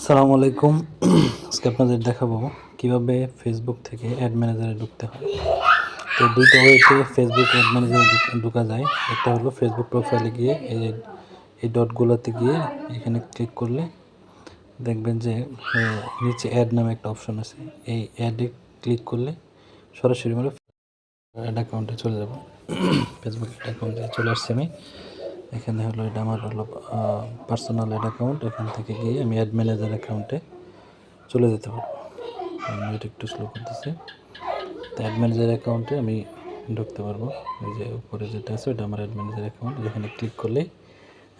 আসসালামু আলাইকুম। আজকে আপনাদের দেখাবো কীভাবে ফেসবুক থেকে অ্যাড ম্যানেজারে ঢুকতে হয়। তো দুইটা ওয়েতে ফেসবুক অ্যাড ম্যানেজারে ঢোকা যায়। একটা হলো ফেসবুক প্রোফাইলে গিয়ে এই এই ডটগুলোতে গিয়ে এখানে ক্লিক করলে দেখবেন যে নিচে অ্যাড নামে একটা অপশন আছে। এই অ্যাডে ক্লিক করলে সরাসরি মানে অ্যাড অ্যাকাউন্টে চলে যাব। ফেসবুক অ্যাড অ্যাকাউন্টে চলে আসছি আমি। এখানে হলো এটা আমার হলো পার্সোনাল অ্যাড অ্যাকাউন্ট এখান থেকে গিয়ে আমি অ্যাড ম্যানেজার অ্যাকাউন্টে চলে যেতে পারব। আমি এটা একটু স্লো করতেছি। তো অ্যাড ম্যানেজার অ্যাকাউন্টে আমি ঢুকতে পারব। এই যে উপরে যেটা আছে, ওটা আমার অ্যাড ম্যানেজার অ্যাকাউন্ট যেখানে ক্লিক করলেই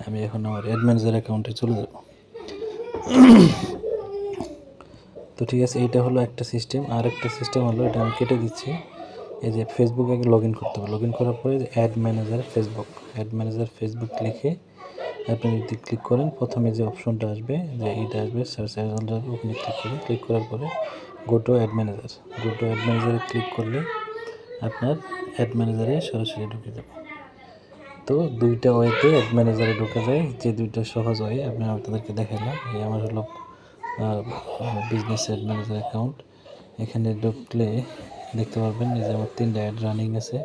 আমি এখন আমার অ্যাড ম্যানেজার অ্যাকাউন্টে চলে যাব। তো ঠিক আছে, এইটা হলো একটা সিস্টেম আর একটা সিস্টেম হলো এটা আমি কেটে দিচ্ছি। এই যে ফেসবুকে আগে লগ ইন করতে হবে। লগ ইন করার পরে ad manager Facebook ad manager Facebook লিখে আপনি যদি ক্লিক করেন, প্রথমে যে অপশনটা আসবে, যে এইটা আসবে সার্চ রেজাল্ট ওখানে ক্লিক করবেন। ক্লিক করার পরে go to ad manager go to ad ম্যানেজারে click করলে আপনার অ্যাড ম্যানেজারে সরাসরি ঢুকে যাবে। তো দুইটা ওয়েতে অ্যাড ম্যানেজারে ঢোকা যায়। যে দুইটা সহজ ওয়ে আপনি আপনাদেরকে দেখালাম এই আমার হলো বিজনেস অ্যাড ম্যানেজার অ্যাকাউন্ট এখানে ঢুকলে দেখতে পারবেন, এই যে আমার তিনটা অ্যাড রানিং আছে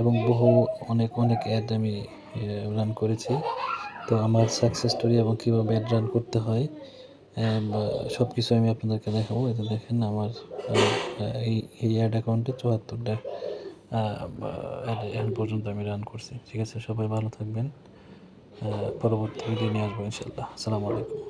এবং বহু অনেক অনেক অ্যাড আমি রান করেছি। তো আমার সাকসেস স্টোরি এবং কীভাবে অ্যাড রান করতে হয় সব কিছু আমি আপনাদেরকে দেখাবো। এটা দেখেন আমার এই এই অ্যাড অ্যাকাউন্টে চুয়াত্তরটা এখন পর্যন্ত আমি রান করছি। ঠিক আছে, সবাই ভালো থাকবেন। পরবর্তী ভিডিও নিয়ে আসব ইনশাল্লাহ আসসালামু আলাইকুম।